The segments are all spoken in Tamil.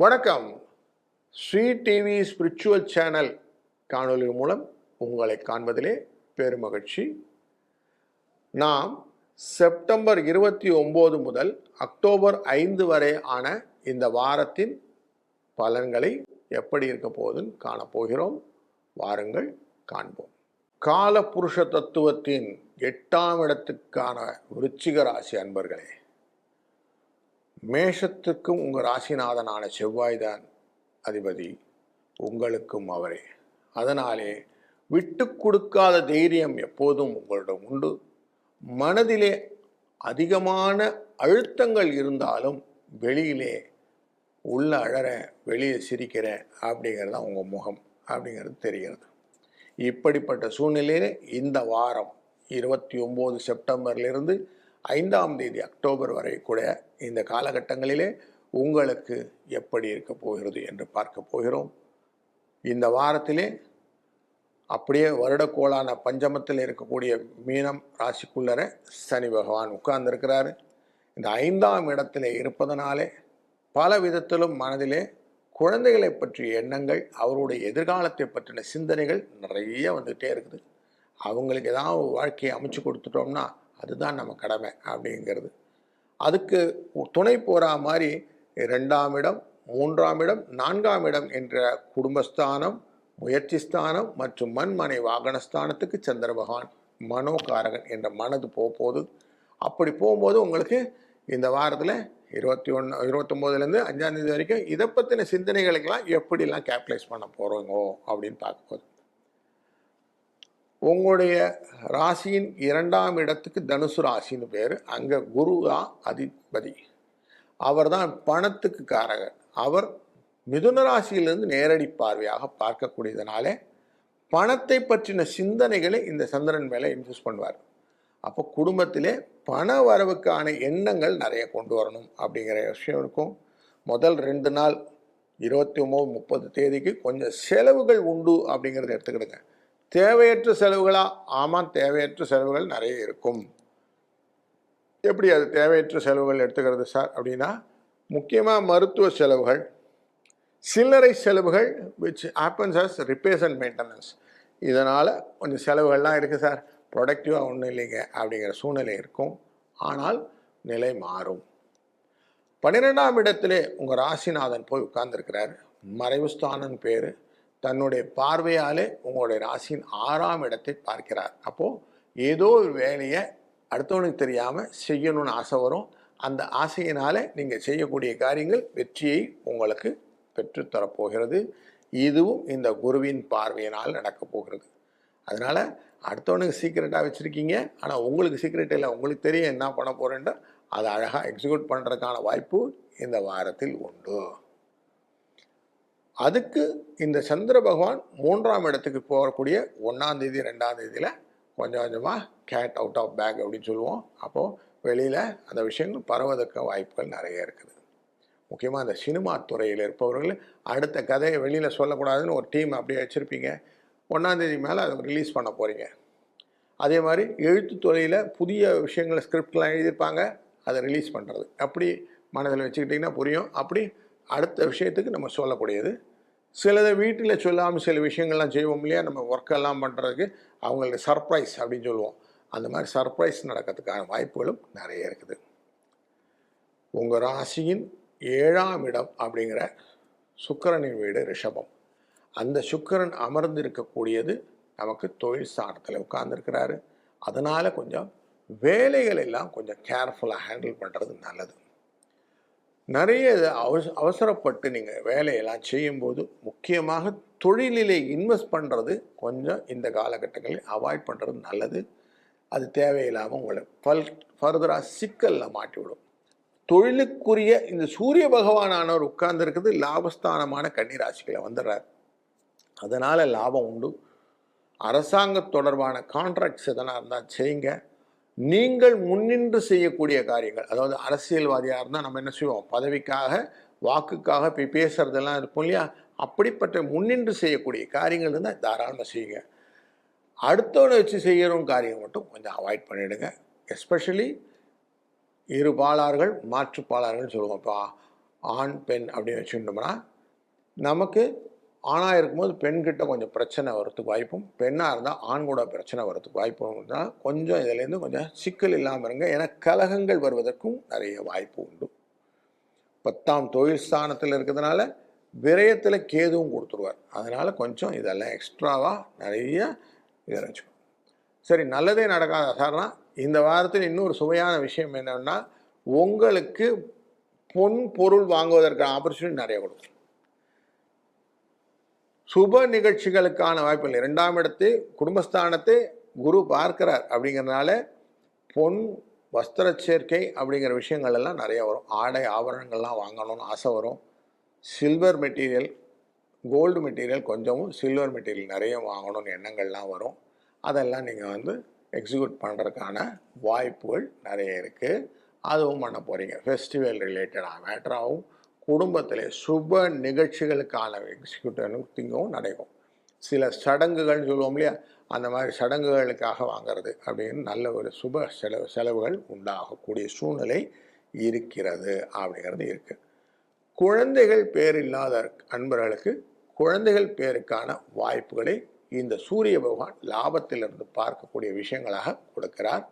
வணக்கம். ஸ்ரீ டிவி ஸ்பிரிச்சுவல் சேனல் காணொலி மூலம் உங்களை காண்பதிலே பெருமகிழ்ச்சி. நாம் செப்டம்பர் இருபத்தி ஒம்பது முதல் அக்டோபர் ஐந்து வரை ஆன இந்த வாரத்தின் பலன்களை எப்படி இருக்க போகுதுன்னு காணப்போகிறோம் வாருங்கள் காண்போம். கால புருஷ தத்துவத்தின் எட்டாம் இடத்துக்கான விருச்சிக ராசி அன்பர்களே மேஷத்துக்கும் உங்கள் ராசிநாதனான செவ்வாய்தான் அதிபதி. உங்களுக்கும் அவரே. அதனாலே விட்டு கொடுக்காத தைரியம் எப்போதும் உங்களிடம் உண்டு. மனதிலே அதிகமான அழுத்தங்கள் இருந்தாலும் வெளியிலே உள்ள அழறேன் வெளியே சிரிக்கிறேன் அப்படிங்கிறது தான் உங்கள் முகம் அப்படிங்கிறது தெரிகிறது. இப்படிப்பட்ட சூழ்நிலையிலே இந்த வாரம் இருபத்தி ஒம்பது செப்டம்பர்லேருந்து ஐந்தாம் தேதி அக்டோபர் வரை கூட இந்த காலகட்டங்களிலே உங்களுக்கு எப்படி இருக்க போகிறது என்று பார்க்க போகிறோம். இந்த வாரத்திலே அப்படியே வருடக்கோளான பஞ்சமத்தில் இருக்கக்கூடிய மீனம் ராசிக்குள்ளர சனி பகவான் உட்கார்ந்திருக்கிறாரு. இந்த ஐந்தாம் இடத்திலே இருப்பதனாலே பல விதத்திலும் மனதிலே குழந்தைகளை பற்றிய எண்ணங்கள் அவருடைய எதிர்காலத்தை பற்றின சிந்தனைகள் நிறைய வந்துகிட்டே இருக்குது. அவங்களுக்கு ஏதாவது வாழ்க்கையை அமைச்சு கொடுத்துட்டோம்னா அதுதான் நம்ம கடமை அப்படிங்கிறது. அதுக்கு துணை போகிற மாதிரி ரெண்டாம் இடம் மூன்றாம் இடம் நான்காம் இடம் என்ற குடும்பஸ்தானம் முயற்சி ஸ்தானம் மற்றும் மண்மனை வாகனஸ்தானத்துக்கு சந்திர பகவான் மனோகாரகன் என்ற மனது போக போகுது. அப்படி போகும்போது உங்களுக்கு இந்த வாரத்தில் இருபத்தி ஒன்று இருபத்தொம்போதுலேருந்து அஞ்சாந்தேதி வரைக்கும் இதை பற்றின சிந்தனைகளுக்கெல்லாம் எப்படிலாம் கேபிட்டலைஸ் பண்ண போகிறோங்கோ அப்படின்னு பார்க்கும்போது உங்களுடைய ராசியின் இரண்டாம் இடத்துக்கு தனுசு ராசின்னு பேர். அங்கே குரு தான் அதிபதி. அவர் தான் பணத்துக்கு காரகர். அவர் மிதுன ராசியிலிருந்து நேரடி பார்வையாக பார்க்கக்கூடியதுனாலே பணத்தை பற்றின சிந்தனைகளை இந்த சந்திரன் மேலே இன்ஃபியூஸ் பண்ணுவார். அப்போ குடும்பத்திலே பண வரவுக்கான எண்ணங்கள் நிறைய கொண்டு வரணும் அப்படிங்கிற விஷயம் இருக்கும். முதல் ரெண்டு நாள் இருபத்தி ஒம்பது முப்பது தேதிக்கு கொஞ்சம் செலவுகள் உண்டு அப்படிங்கிறத எடுத்துக்கிடுங்க. தேவையற்ற செலவுகளா? ஆமாம் தேவையற்ற செலவுகள் நிறைய இருக்கும். எப்படி அது தேவையற்ற செலவுகள் எடுத்துக்கிறது சார் அப்படின்னா முக்கியமாக மருத்துவ செலவுகள் சில்லறை செலவுகள் which happens as repairs and maintenance இதனால் கொஞ்சம் செலவுகள்லாம் இருக்குது சார். ப்ரொடக்டிவாக ஒன்றும் இல்லைங்க அப்படிங்கிற சூழ்நிலை இருக்கும். ஆனால் நிலை மாறும். பன்னிரெண்டாம் இடத்திலே உங்கள் ராசிநாதன் போய் உட்கார்ந்துருக்கிறார். மறைவு ஸ்தானன் பேர். தன்னுடைய பார்வையாலே உங்களுடைய ராசியின் ஆறாம் இடத்தை பார்க்கிறார். அப்போது ஏதோ ஒரு வேலையை அடுத்தவனுக்கு தெரியாமல் செய்யணும்னு ஆசை வரும். அந்த ஆசையினால் நீங்கள் செய்யக்கூடிய காரியங்கள் வெற்றியை உங்களுக்கு பெற்றுத்தரப்போகிறது இதுவும் இந்த குருவின் பார்வையினால் நடக்கப் போகிறது. அதனால் அடுத்தவனுக்கு சீக்கிரட்டாக வச்சுருக்கீங்க. ஆனால் உங்களுக்கு சீக்கிரட் இல்லை உங்களுக்கு தெரியும் என்ன பண்ண போகிறேன்ட்டு அதை அழகாக எக்ஸிக்யூட் பண்ணுறதுக்கான வாய்ப்பு இந்த வாரத்தில் உண்டு. அதுக்கு இந்த சந்திர பகவான் மூன்றாம் இடத்துக்கு போகக்கூடிய ஒன்றாம் தேதி ரெண்டாம் தேதியில் கொஞ்சம் கொஞ்சமாக கேட் அவுட் ஆஃப் பேக் அப்படின்னு சொல்லுவோம். அப்போது வெளியில் அந்த விஷயங்கள் பரவதற்கு வாய்ப்புகள் நிறைய இருக்குது. முக்கியமாக அந்த சினிமா துறையில் இருப்பவர்கள் அடுத்த கதையை வெளியில் சொல்லக்கூடாதுன்னு ஒரு டீம் அப்படியே வச்சுருப்பீங்க. ஒன்றாந்தேதி மேலே அதை ரிலீஸ் பண்ண போகிறீங்க அதே மாதிரி எழுத்துத்துறையில் புதிய விஷயங்களை ஸ்கிரிப்ட்லாம் எழுதியிருப்பாங்க. அதை ரிலீஸ் பண்ணுறது அப்படி மனதில் வச்சுக்கிட்டிங்கன்னா புரியும். அப்படி அடுத்த விஷயத்துக்கு நம்ம சொல்லக்கூடியது சிலதை வீட்டில் சொல்லாமல் சில விஷயங்கள்லாம் செய்வோம் இல்லையா? நம்ம ஒர்க்கெல்லாம் பண்ணுறதுக்கு அவங்களுக்கு சர்ப்ரைஸ் அப்படின்னு சொல்லுவோம். அந்த மாதிரி சர்ப்ரைஸ் நடக்கிறதுக்கான வாய்ப்புகளும் நிறைய இருக்குது. உங்கள் ராசியின் ஏழாம் இடம் அப்படிங்கிற சுக்கரனின் வீடு ரிஷபம். அந்த சுக்கரன் அமர்ந்து இருக்கக்கூடியது நமக்கு தொழில் ஸ்தானத்தில் உட்கார்ந்துருக்கிறாரு. அதனால் கொஞ்சம் வேலைகள் எல்லாம் கொஞ்சம் கேர்ஃபுல்லாக ஹேண்டில் பண்ணுறது நல்லது. நிறைய அவச அவசரப்பட்டு நீங்கள் வேலையெல்லாம் செய்யும்போது முக்கியமாக தொழிலிலே இன்வெஸ்ட் பண்ணுறது கொஞ்சம் இந்த காலகட்டங்களில் அவாய்ட் பண்ணுறது நல்லது. அது தேவையில்லாமல் உங்களை ஃபல் ஃபர்தராக சிக்கலில் மாட்டிவிடும். தொழிலுக்குரிய இந்த சூரிய பகவானானவர் உட்கார்ந்துருக்கிறது லாபஸ்தானமான கன்னிராசிகளை வந்துடுறார். அதனால் லாபம் உண்டு. அரசாங்க தொடர்பான கான்ட்ராக்ட்ஸ் எதனா இருந்தால் செய்யுங்க. நீங்கள் முன்னின்று செய்யக்கூடிய காரியங்கள். அதாவது அரசியல்வாதியாக இருந்தால் நம்ம என்ன செய்வோம்? பதவிக்காக வாக்குக்காக போய் பேசுறதெல்லாம் இருக்கும் இல்லையா? அப்படிப்பட்ட முன்னின்று செய்யக்கூடிய காரியங்கள் இருந்தால் தாராளமாக செய்யுங்க. அடுத்தவனை வச்சு செய்யறோம் காரியம் மட்டும் கொஞ்சம் அவாய்ட் பண்ணிவிடுங்க எஸ்பெஷலி இரு பாலார்கள் மாற்று சொல்லுவோம். இப்போ ஆண் பெண் அப்படின்னு வச்சுக்கிட்டோம்னா நமக்கு ஆணாக இருக்கும்போது பெண்கிட்ட கொஞ்சம் பிரச்சனை வரத்துக்கு வாய்ப்பும் பெண்ணாக இருந்தால் ஆண் கூட பிரச்சனை வரத்துக்கு வாய்ப்பும் தான் கொஞ்சம் இதுலேருந்து கொஞ்சம் சிக்கல் இல்லாமல் இருங்க. ஏன்னா கலகங்கள் வருவதற்கும் நிறைய வாய்ப்பு உண்டு. பத்தாம் தொழில் ஸ்தானத்தில் இருக்கிறதுனால விரயத்தில் கேதுவும் கொடுத்துருவார். அதனால் கொஞ்சம் இதெல்லாம் எக்ஸ்ட்ராவாக நிறைய இதை சரி நல்லதே நடக்காத. சார்னா இந்த வாரத்தில் இன்னொரு சுவையான விஷயம் என்னென்னா உங்களுக்கு பொன் பொருள் வாங்குவதற்கான ஆப்பர்ச்சுனிட்டி நிறைய கொடுக்கும். சுப நிகழ்ச்சிகளுக்கான வாய்ப்புகள் இரண்டாம் இடத்தை குடும்பஸ்தானத்தை குரு பார்க்கிறார் அப்படிங்கிறதுனால பொன் வஸ்திர சேர்க்கை அப்படிங்கிற விஷயங்கள் எல்லாம் நிறைய வரும். ஆடை ஆபரணங்கள்லாம் வாங்கணும்னு ஆசை வரும். சில்வர் மெட்டீரியல் கோல்டு மெட்டீரியல் கொஞ்சமும் சில்வர் மெட்டீரியல் நிறைய வாங்கணும்னு எண்ணங்கள்லாம் வரும். அதெல்லாம் நீங்கள் வந்து எக்ஸிக்யூட் பண்ணுறதுக்கான வாய்ப்புகள் நிறைய இருக்குது அதுவும் பண்ண போகிறீங்க ஃபெஸ்டிவல் ரிலேட்டடாக மேட்டராகவும் குடும்பத்திலே சுப நிகழ்ச்சிகளுக்கான எக்ஸிக்யூட்டிங்கும் நடக்கும் சில சடங்குகள்னு சொல்லுவோம் இல்லையா? அந்த மாதிரி சடங்குகளுக்காக வாங்கிறது அப்படின்னு நல்ல ஒரு சுப செலவு செலவுகள் உண்டாகக்கூடிய சூழ்நிலை இருக்கிறது அப்படிங்கிறது இருக்குது குழந்தைகள் பேர் இல்லாத அன்பர்களுக்கு குழந்தைகள் பேருக்கான வாய்ப்புகளை இந்த சூரிய பகவான் லாபத்திலிருந்து பார்க்கக்கூடிய விஷயங்களாக கொடுக்கிறார்.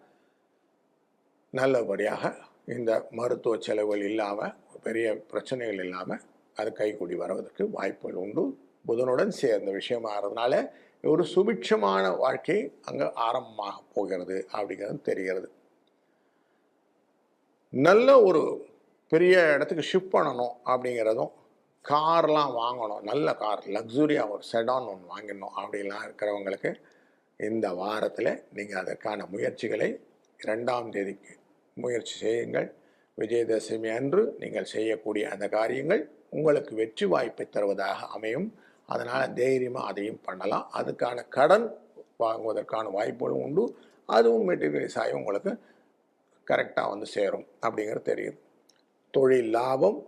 நல்லபடியாக இந்த மருத்துவ செலவுகள் இல்லாமல் பெரிய பிரச்சனைகள் இல்லாமல் அது கைகூடி வருவதற்கு வாய்ப்புகள் உண்டு. புதனுடன் சேர்ந்த விஷயமாகிறதுனால ஒரு சுபிட்சமான வாழ்க்கை அங்கே ஆரம்பமாக போகிறது அப்படிங்கிறது தெரிகிறது. நல்ல ஒரு பெரிய இடத்துக்கு ஷிஃப்ட் பண்ணணும் அப்படிங்கிறதும் கார்லாம் வாங்கணும். நல்ல கார் லக்ஸுரியாக ஒரு செடான் ஒன்று வாங்கிடணும் அப்படின்லாம் இருக்கிறவங்களுக்கு இந்த வாரத்தில் நீங்கள் அதற்கான முயற்சிகளை இரண்டாம் தேதிக்கு முயற்சி செய்யுங்கள். விஜயதசமி அன்று நீங்கள் செய்யக்கூடிய அந்த காரியங்கள் உங்களுக்கு வெற்றி வாய்ப்பை தருவதாக அமையும். அதனால் தைரியமாக அதையும் பண்ணலாம். அதுக்கான கடன் வாங்குவதற்கான வாய்ப்புகளும் உண்டு. அதுவும் மெட்டீரியல்ஸ் ஆகி உங்களுக்கு கரெக்டாக வந்து சேரும் அப்படிங்கிறது தெரியுது. தொழில் லாபம்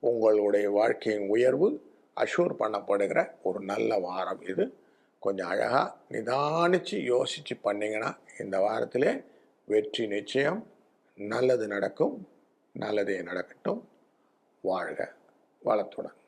உங்களுடைய வாழ்க்கையின் உயர்வு அஷூர் பண்ணப்படுகிற ஒரு நல்ல வாரம் இது. கொஞ்சம் அழகாக நிதானித்து யோசித்து பண்ணிங்கன்னா இந்த வாரத்திலே வெற்றி நிச்சயம் நல்லது நடக்கும். நல்லதே நடக்கட்டும். வாழ்க வளத்துடன்.